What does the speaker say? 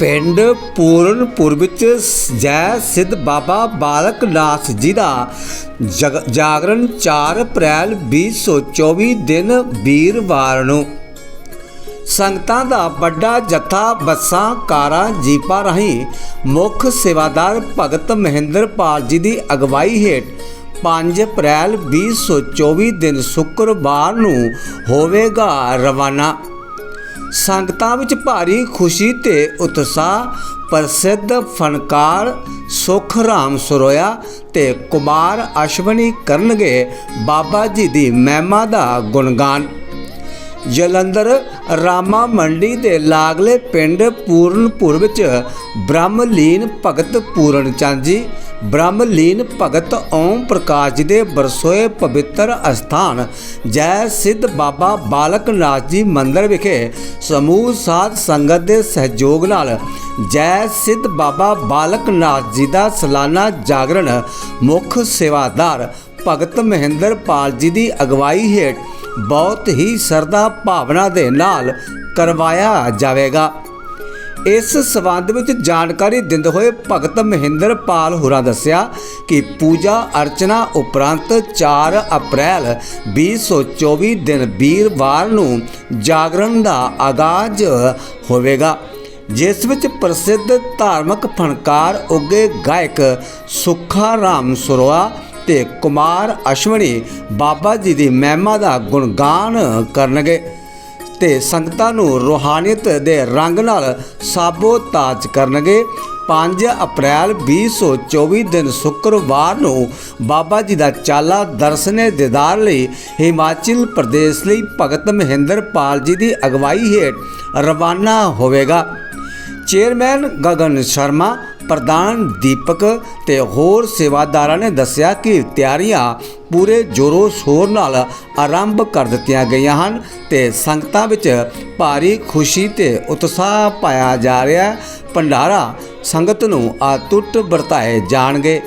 ਪਿੰਡ ਪੂਰਨਪੁਰ ਵਿੱਚ ਜੈ ਸਿੱਧ ਬਾਬਾ ਬਾਲਕ ਨਾਥ ਜੀ ਦਾ ਜਗ- ਜਾਗਰਣ 4 ਅਪ੍ਰੈਲ 2024 ਦਿਨ ਵੀਰਵਾਰ ਨੂੰ। ਸੰਗਤਾਂ ਦਾ ਵੱਡਾ ਜੱਥਾ ਬੱਸਾਂ, ਕਾਰਾਂ, ਜੀਪਾਂ ਰਾਹੀਂ ਮੁੱਖ ਸੇਵਾਦਾਰ ਭਗਤ ਮਹਿੰਦਰਪਾਲ ਜੀ ਦੀ ਅਗਵਾਈ ਹੇਠ 5 ਅਪ੍ਰੈਲ 2024 ਦਿਨ ਸ਼ੁੱਕਰਵਾਰ ਨੂੰ ਹੋਵੇਗਾ ਰਵਾਨਾ। ਸੰਗਤਾਂ ਵਿੱਚ ਭਾਰੀ ਖੁਸ਼ੀ ਤੇ ਉਤਸ਼ਾਹ, ਪ੍ਰਸਿੱਧ ਫਨਕਾਰ, ਸੁਖ ਰਾਮ ਸਰੋਇਆ ਤੇ ਕੁਮਾਰ ਅਸ਼ਵਨੀ ਕਰਨਗੇ ਬਾਬਾ ਜੀ ਦੀ ਮਹਿਮਾ ਦਾ ਗੁਣਗਾਨ। ਜਲੰਧਰ ਰਾਮਾ ਮੰਡੀ ਦੇ ਲਾਗਲੇ ਪਿੰਡ ਪੂਰਨਪੁਰ ਵਿੱਚ ਬ੍ਰਹਮਲੀਨ ਭਗਤ ਪੂਰਨ ਚੰਦ ਜੀ ਬ੍ਰਹਮਲੀਨ ਭਗਤ ਓਮ ਪ੍ਰਕਾਸ਼ ਜੀ ਦੇ ਬਰਸੋਏ ਪਵਿੱਤਰ ਅਸਥਾਨ, ਜੈ ਸਿੱਧ ਬਾਬਾ ਬਾਲਕ ਨਾਥ ਜੀ ਮੰਦਿਰ ਵਿਖੇ ਸਮੂਹ ਸਾਧ ਸੰਗਤ ਦੇ ਸਹਿਯੋਗ ਨਾਲ ਜੈ ਸਿੱਧ ਬਾਬਾ ਬਾਲਕ ਨਾਥ ਜੀ ਦਾ ਸਾਲਾਨਾ ਜਾਗਰਣ ਮੁੱਖ ਸੇਵਾਦਾਰ ਭਗਤ ਮਹਿੰਦਰ ਪਾਲ ਜੀ ਦੀ ਅਗਵਾਈ ਹੇਠ ਬਹੁਤ ਹੀ ਸਰਦਾ ਭਾਵਨਾ ਦੇ ਨਾਲ ਕਰਵਾਇਆ ਜਾਵੇਗਾ। ਇਸ ਸਬੰਧ ਵਿੱਚ ਜਾਣਕਾਰੀ ਦਿੰਦੇ ਹੋਏ ਭਗਤ ਮਹਿੰਦਰ ਪਾਲ ਹੋਰਾਂ ਦੱਸਿਆ ਕਿ ਪੂਜਾ ਅਰਚਨਾ ਉਪਰੰਤ 4 ਅਪ੍ਰੈਲ 2024 ਦਿਨ ਵੀਰਵਾਰ ਨੂੰ ਜਾਗਰਣ ਦਾ ਆਗਾਜ਼ ਹੋਵੇਗਾ, ਜਿਸ ਵਿੱਚ ਪ੍ਰਸਿੱਧ ਧਾਰਮਿਕ ਫਨਕਾਰ ਉੱਗੇ ਗਾਇਕ ਸੁੱਖਾ ਰਾਮ ਸਰੋਆ ਤੇ ਕੁਮਾਰ ਅਸ਼ਵਨੀ ਬਾਬਾ ਜੀ ਦੀ ਮਹਿਮਾ ਦਾ ਗੁਣਗਾਨ ਕਰਨਗੇ। ਤੇ ਸੰਗਤਾਂ ਨੂੰ ਰੋਹਾਨੀਅਤ ਦੇ ਰੰਗ ਨਾਲ ਸਾਬੋ ਤਾਜ ਕਰਨਗੇ। 5 ਅਪ੍ਰੈਲ 2024 ਦਿਨ ਸ਼ੁੱਕਰਵਾਰ ਨੂੰ ਬਾਬਾ ਜੀ ਦਾ ਚਾਲਾ ਦਰਸ਼ਨੇ ਦੀਦਾਰ ਲਈ ਹਿਮਾਚਲ ਪ੍ਰਦੇਸ਼ ਲਈ ਭਗਤ ਮਹਿੰਦਰ ਪਾਲ ਜੀ ਦੀ ਅਗਵਾਈ ਹੇਠ ਰਵਾਨਾ ਹੋਵੇਗਾ। ਚੇਅਰਮੈਨ ਗਗਨ ਸ਼ਰਮਾ ਪ੍ਰਧਾਨ ਦੀਪਕ ਤੇ ਹੋਰ ਸੇਵਾਦਾਰਾਂ ਨੇ ਦੱਸਿਆ ਕਿ ਤਿਆਰੀਆਂ ਪੂਰੇ ਜੋਰੋ ਸ਼ੋਰ ਨਾਲ ਆਰੰਭ ਕਰ ਦਿੱਤੀਆਂ ਗਈਆਂ ਹਨ ਤੇ ਸੰਗਤਾਂ ਵਿੱਚ ਭਾਰੀ ਖੁਸ਼ੀ ਤੇ ਉਤਸ਼ਾਹ ਪਾਇਆ ਜਾ ਰਿਹਾ ਹੈ। ਭੰਡਾਰਾ ਸੰਗਤ ਨੂੰ ਆਤੁੱਟ ਵਰਤਾਏ ਜਾਣਗੇ।